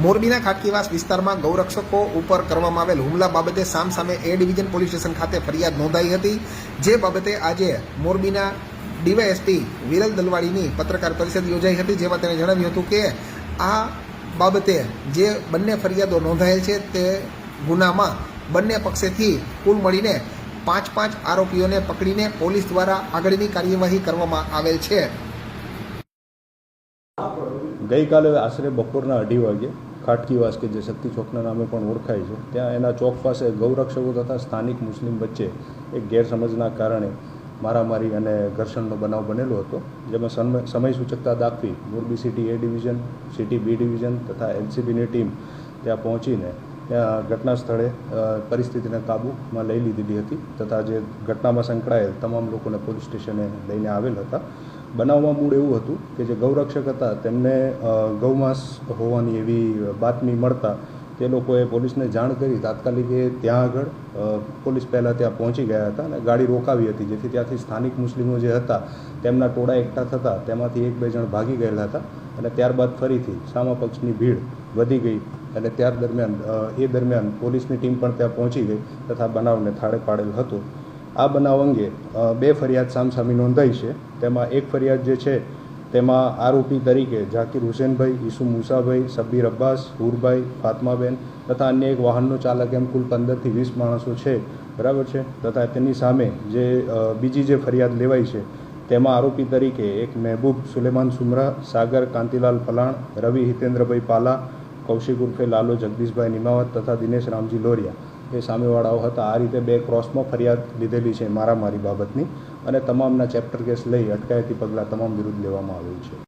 મોરબીના ખાટકીવાસ વિસ્તારમાં ગૌરક્ષકો ઉપર કરવામાં આવેલ હુમલા બાબતે સામસામે એ ડિવિઝન પોલીસ સ્ટેશન ખાતે ફરિયાદ નોંધાઈ હતી. જે બાબતે આજે મોરબીના ડીવાયએસપી વિરલ દલવાડીની પત્રકાર પરિષદ યોજાઈ હતી, જેમાં તેણે જણાવ્યું હતું કે આ બાબતે જે બંને ફરિયાદો નોંધાયેલ છે, તે ગુનામાં બંને પક્ષેથી કુલ મળીને પાંચ પાંચ આરોપીઓને પકડીને પોલીસ દ્વારા આગળની કાર્યવાહી કરવામાં આવેલ છે. ગઈકાલે આશરે બપોરના અઢી વાગે ખાટકીવાસ કે જે શક્તિ ચોકના નામે પણ ઓળખાય છે, ત્યાં એના ચોક પાસે ગૌરક્ષકો તથા સ્થાનિક મુસ્લિમ વચ્ચે એક ગેરસમજના કારણે મારામારી અને ઘર્ષણનો બનાવ બનેલો હતો, જેમાં સમય સૂચકતા દાખવી Morbi city A division, city B division તથા એલસીબીની ટીમ ત્યાં પહોંચીને ત્યાં ઘટના સ્થળે પરિસ્થિતિને કાબૂમાં લઈ લીધેલી હતી તથા જે ઘટનામાં સંકળાયેલ તમામ લોકોને પોલીસ સ્ટેશને લઈને આવેલ હતા. બનાવમાં મૂળ એવું હતું કે જે ગૌરક્ષક હતા, તેમને ગૌમાંસ હોવાની એવી બાતમી મળતા તે લોકોએ પોલીસને જાણ કરી. તાત્કાલિક ત્યાં આગળ પોલીસ પહેલાં ત્યાં પહોંચી ગયા હતા અને ગાડી રોકાવી હતી, જેથી ત્યાંથી સ્થાનિક મુસ્લિમો જે હતા, તેમના ટોળા એકઠા થતા, તેમાંથી એક બે જણ ભાગી ગયેલા હતા અને ત્યારબાદ ફરીથી સામા પક્ષની ભીડ વધી ગઈ અને ત્યાર દરમિયાન એ દરમિયાન પોલીસની ટીમ પણ ત્યાં પહોંચી ગઈ તથા બનાવને થાળે પાડેલ હતો. આ બનાવ અંગે બે ફરિયાદ સામસામી નોંધાઈ છે. તેમાં એક ફરિયાદ જે છે, તેમાં આરોપી તરીકે ઝાકીર હુસેનભાઈ, ઈસુ મુસાભાઈ, સબ્બીર અબ્બાસ, હુરભાઈ, ફાતમાબેન તથા અન્ય એક વાહનનો ચાલક એમ કુલ પંદરથી વીસ માણસો છે. બરાબર છે? તથા તેની સામે જે બીજી જે ફરિયાદ લેવાઈ છે, તેમાં આરોપી તરીકે એક મહેબૂબ સુલેમાન સુમરા, સાગર કાંતિલાલ ફલાણ, રવિ હિતેન્દ્રભાઈ પાલા, કૌશિક ઉર્ફે લાલો જગદીશભાઈ નિમાવત તથા દિનેશ રામજી લોરિયા. એ સામેવાળાઓ હતા, આ રીતે બે ક્રોસમાં ફરિયાદ લીધેલી છે મારામારી બાબતની અને તમામના ચેપ્ટર કેસ લઈ અટકાયતી પગલાં તમામ વિરુદ્ધ લેવામાં આવેલ છે.